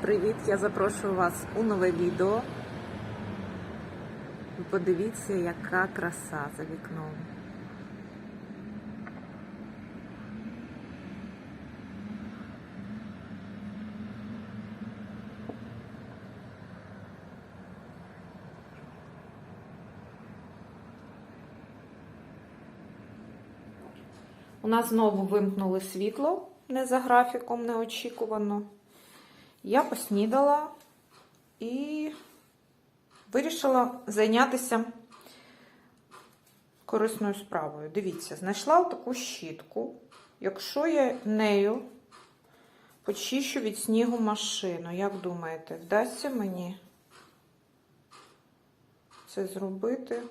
Привіт! Я запрошую вас у нове відео. Подивіться, яка краса за вікном. У нас знову вимкнули світло не за графіком, неочікувано. Я поснідала і вирішила зайнятися корисною справою. Дивіться, знайшла таку щітку. Якщо я нею почищу від снігу машину, як думаєте, вдасться мені це зробити?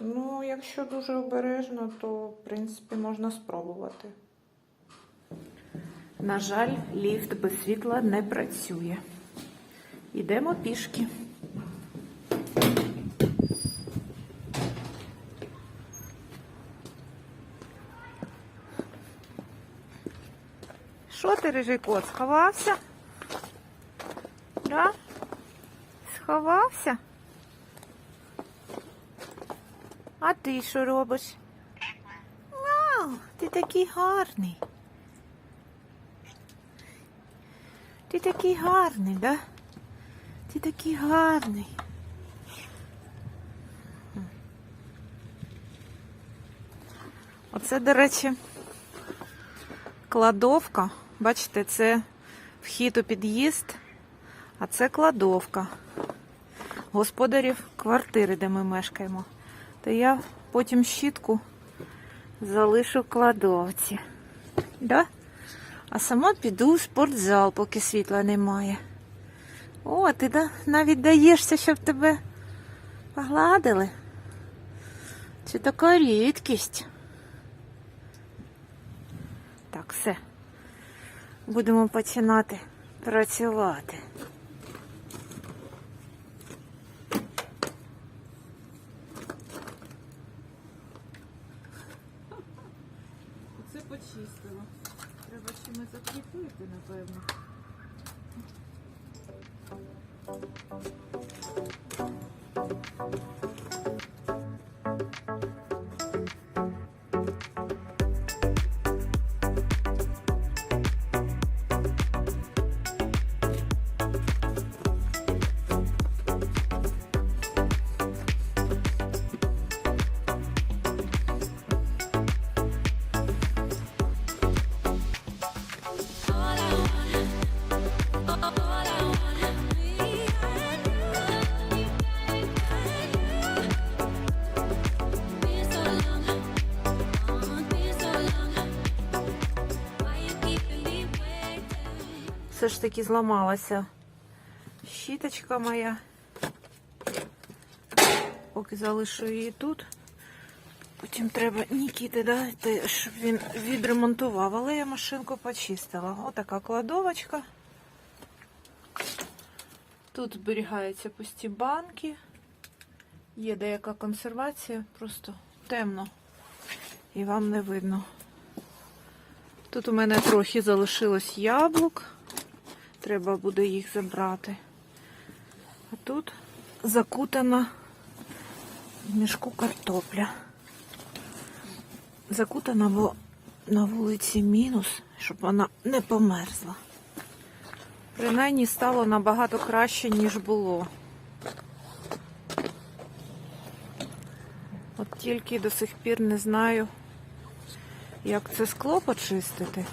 Ну, якщо дуже обережно, то в принципі можна спробувати. На жаль, ліфт без світла не працює. Йдемо пішки. Що ти, рижий кот, сховався? Да? Сховався? А ти що робиш? Вау, ти такий гарний. Ти такий гарний, да? Ти такий гарний. Оце, до речі, кладовка. Бачите, це вхід у під'їзд, а це кладовка господарів квартири, де ми мешкаємо. То я потім щітку залишу в кладовці. Да? А сама піду в спортзал, поки світла немає. О, ти да, навіть даєшся, щоб тебе погладили. Це така рідкість. Так, все. Будемо починати працювати. Це почистила. Треба чимось закріпити, напевно. Все ж таки зламалася щіточка моя. Поки залишу її тут. Потім треба Нікіти дати, щоб він відремонтував. Але я машинку почистила. Отака кладовочка. Тут зберігаються пусті банки. Є деяка консервація, просто темно. І вам не видно. Тут у мене трохи залишилось яблук. Треба буде їх забрати. А тут закутана в мішку картопля. Закутана, бо на вулиці мінус, щоб вона не померзла. Принаймні стало набагато краще, ніж було. От тільки до сих пір не знаю, як це скло почистити.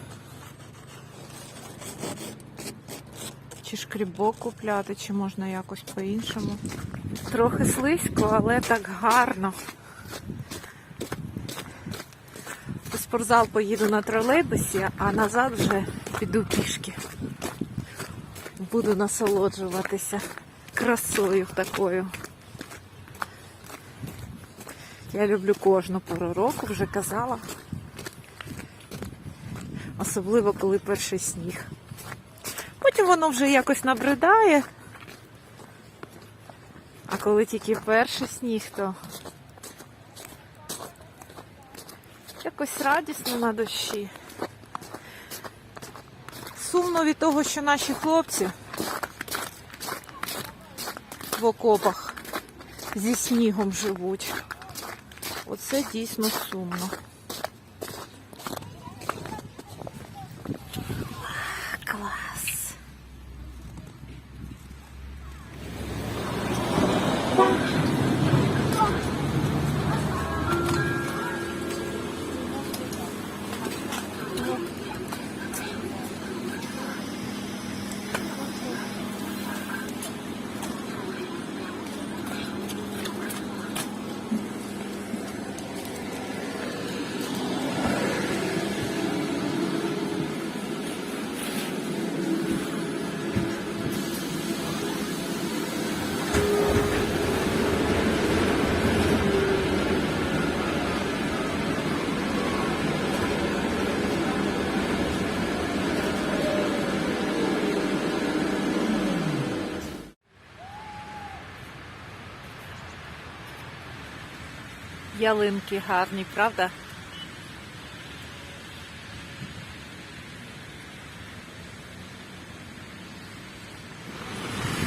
Чи шкрібок купляти, чи можна якось по-іншому. Трохи слизько, але так гарно. У спортзал поїду на тролейбусі, а назад вже піду пішки. Буду насолоджуватися красою такою. Я люблю кожну пору року, вже казала. Особливо, коли перший сніг. Потім воно вже якось набридає. А коли тільки перший сніг, то якось радісно на душі. Сумно від того, що наші хлопці в окопах зі снігом живуть. Оце дійсно сумно. Клас. Ялинки гарні, правда?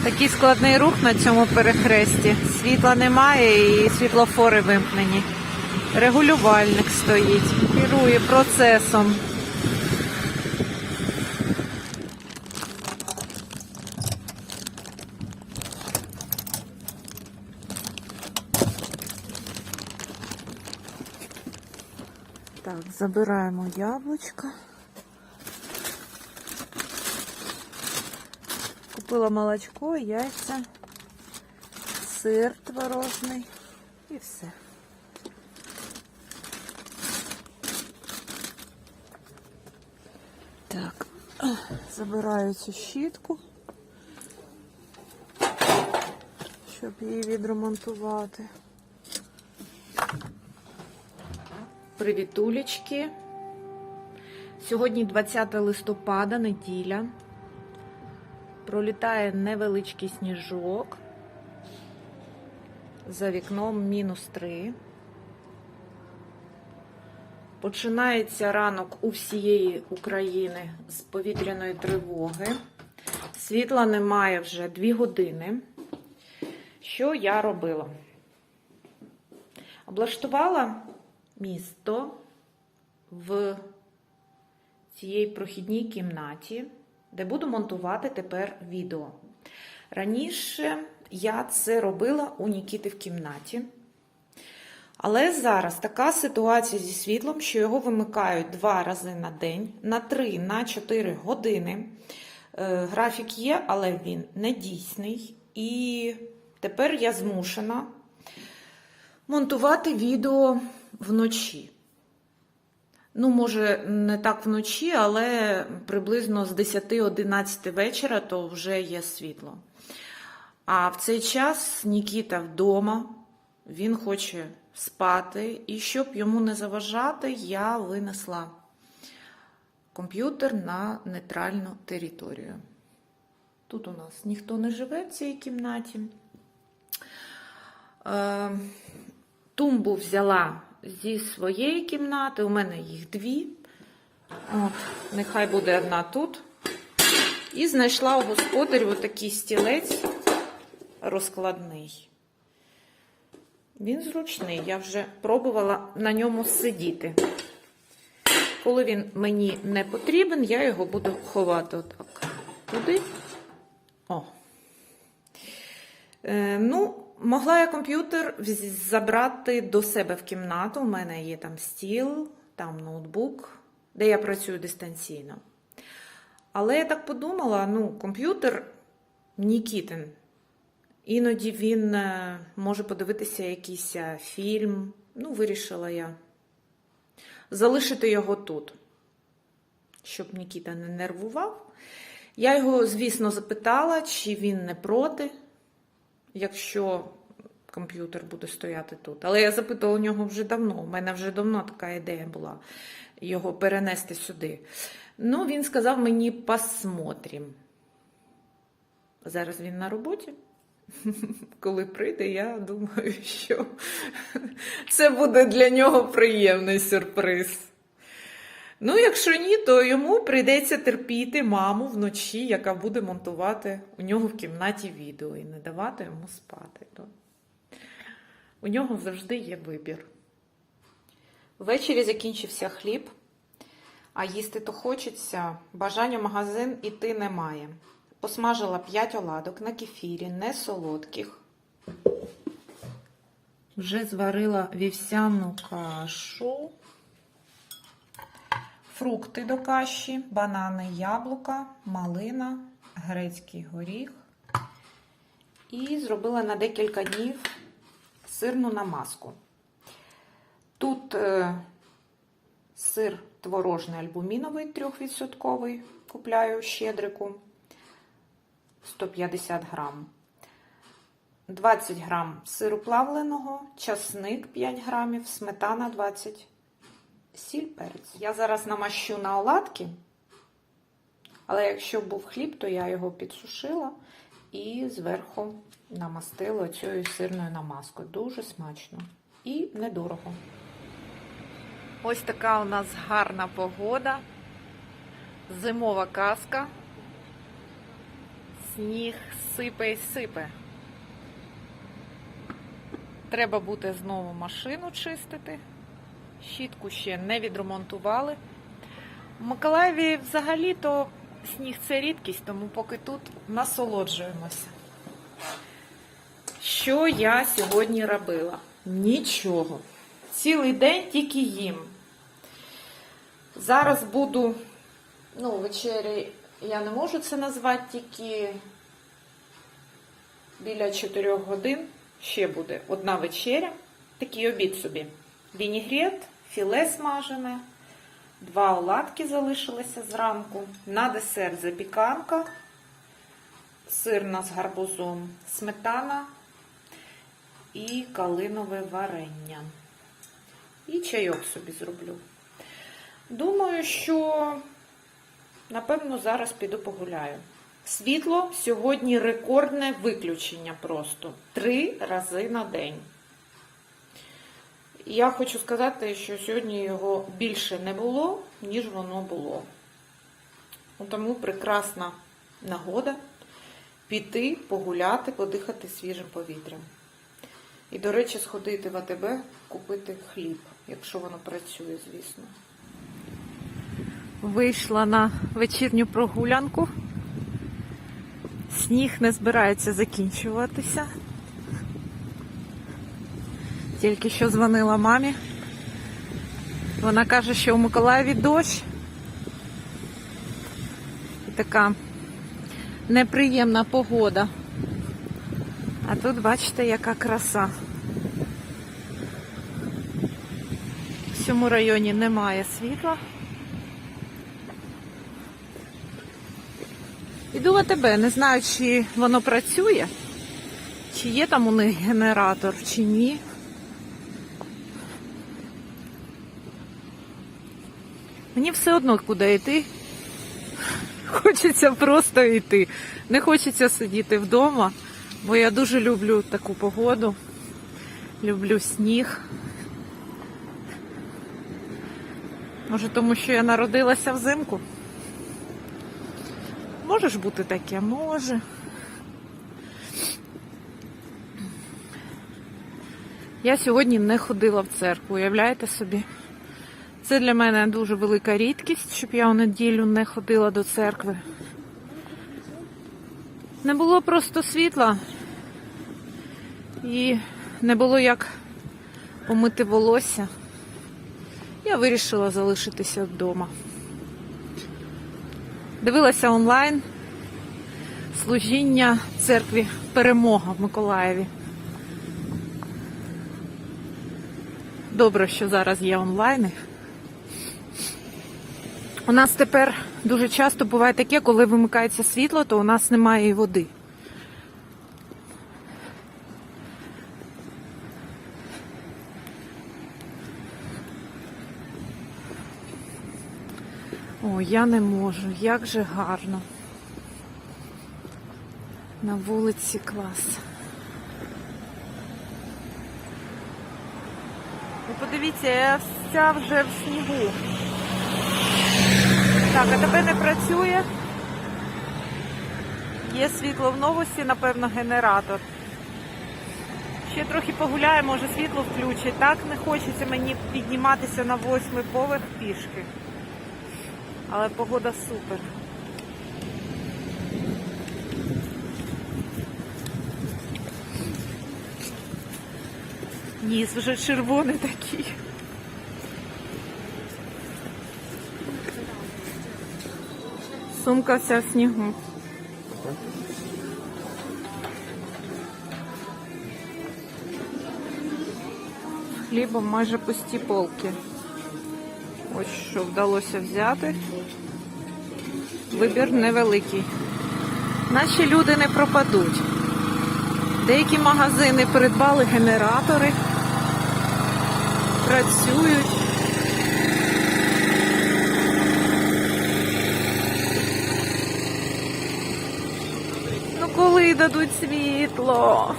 Такий складний рух на цьому перехресті. Світла немає і світлофори вимкнені. Регулювальник стоїть, керує процесом. Так, забираємо яблучко. Купила молочко, яйця, сир творожний і все. Так, забираю цю щітку, щоб її відремонтувати. Привітулечки. Сьогодні 20 листопада, неділя. Пролітає невеличкий сніжок. За вікном мінус 3. Починається ранок у всієї України з повітряної тривоги. Світла немає вже 2 години. Що я робила? Облаштувала місто в цій прохідній кімнаті, де буду монтувати тепер відео. Раніше я це робила у Нікіти в кімнаті. Але зараз така ситуація зі світлом, що його вимикають два рази на день, на 3 на 4 години. Е, Графік є, але він не дійсний. І тепер я змушена монтувати відео вночі. Ну, може, не так вночі, але приблизно з 10-11 вечора то вже є світло. А в цей час Нікіта вдома, він хоче спати, і щоб йому не заважати, я винесла комп'ютер на нейтральну територію. Тут у нас ніхто не живе в цій кімнаті. Е, Тумбу взяла зі своєї кімнати, у мене їх дві. От, нехай буде одна тут. І знайшла у господарів отакий стілець розкладний. Він зручний, я вже пробувала на ньому сидіти. Коли він мені не потрібен, я його буду ховати отак. Туди. О. Е, ну, Могла я комп'ютер забрати до себе в кімнату. У мене є там стіл, там ноутбук, де я працюю дистанційно. Але я так подумала: ну, комп'ютер Нікітин. Іноді він е, може подивитися якийсь е, фільм. Ну, вирішила я залишити його тут, щоб Нікіта не нервував. Я його, звісно, запитала, чи він не проти якщо комп'ютер буде стояти тут. Але я запитала у нього вже давно. У мене вже давно така ідея була його перенести сюди. Ну, він сказав мені посмотрим. Зараз він на роботі. Коли прийде, я думаю, що це буде для нього приємний сюрприз. Ну, якщо ні, то йому прийдеться терпіти маму вночі, яка буде монтувати у нього в кімнаті відео і не давати йому спати. То У нього завжди є вибір. Ввечері закінчився хліб, а їсти то хочеться. Бажання в магазин іти немає. Посмажила 5 оладок на кефірі, не солодких. Вже зварила вівсяну кашу. Фрукти до каші, банани, яблука, малина, грецький горіх. І зробила на декілька днів сирну намазку. Тут е, сир творожний альбуміновий 3%, купляю щедрику 150 грам. 20 грам сиру плавленого, часник 5 грамів, сметана 20 сіль, перець. Я зараз намащу на оладки, але якщо був хліб, то я його підсушила і зверху намастила цією сирною намазкою. Дуже смачно і недорого. Ось така у нас гарна погода, зимова казка. Сніг сипе і сипе. Треба буде знову машину чистити. Щітку ще не відремонтували. В Миколаєві взагалі-то сніг це рідкість, тому поки тут насолоджуємося. Що я сьогодні робила? Нічого. Цілий день тільки їм. Зараз буду, ну, вечері я не можу це назвати, тільки біля 4 годин ще буде одна вечеря. Такий обід собі. Вінігрет, філе смажене, два оладки залишилися зранку. На десерт запіканка, сирна з гарбузом, сметана і калинове варення. І чайок собі зроблю. Думаю, що, напевно, зараз піду погуляю. Світло сьогодні рекордне виключення просто. Три рази на день. Я хочу сказати, що сьогодні його більше не було, ніж воно було. Тому прекрасна нагода піти, погуляти, подихати свіжим повітрям. І, до речі, сходити в АТБ, купити хліб, якщо воно працює, звісно. Вийшла на вечірню прогулянку. Сніг не збирається закінчуватися. Тільки що дзвонила мамі. Вона каже, що у Миколаєві дощ. І така неприємна погода. А тут бачите, яка краса. В цьому районі немає світла. Іду в АТБ, не знаю, чи воно працює, чи є там у них генератор, чи ні. Мені все одно куди йти. Хочеться просто йти. Не хочеться сидіти вдома, бо я дуже люблю таку погоду. Люблю сніг. Може, тому що я народилася взимку? Може ж бути таке, може. Я сьогодні не ходила в церкву, уявляєте собі? Це для мене дуже велика рідкість, щоб я у неділю не ходила до церкви. Не було просто світла і не було як помити волосся. Я вирішила залишитися вдома. Дивилася онлайн служіння церкві Перемога в Миколаєві. Добре, що зараз є онлайни. У нас тепер дуже часто буває таке, коли вимикається світло, то у нас немає і води. О, я не можу, як же гарно. На вулиці клас. Ви подивіться, я вся вже в снігу. Так, а тепер не працює. Є світло в новості, напевно, генератор. Ще трохи погуляю, може світло включить. Так не хочеться мені підніматися на восьмий поверх пішки. Але погода супер. Ніс вже червоний такий. Сумка вся в снігу. Хлібом майже пусті полки. Ось що вдалося взяти. Вибір невеликий. Наші люди не пропадуть. Деякі магазини придбали генератори, працюють. Коли дадуть світло?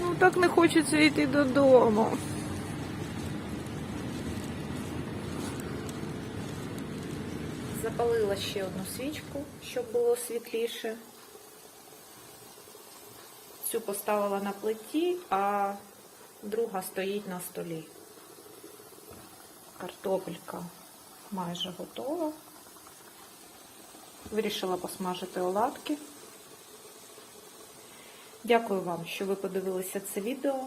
Ну так не хочеться йти додому. Запалила ще одну свічку, щоб було світліше. Цю поставила на плиті, а друга стоїть на столі. Картопелька майже готова. Вирішила посмажити оладки. Дякую вам, що ви подивилися це відео.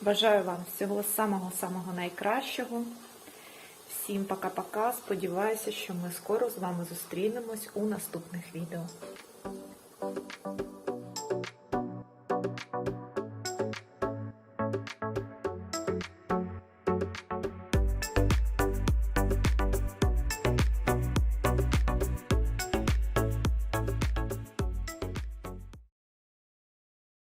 Бажаю вам всього самого-самого найкращого. Всім пока-пока. Сподіваюся, що ми скоро з вами зустрінемось у наступних відео.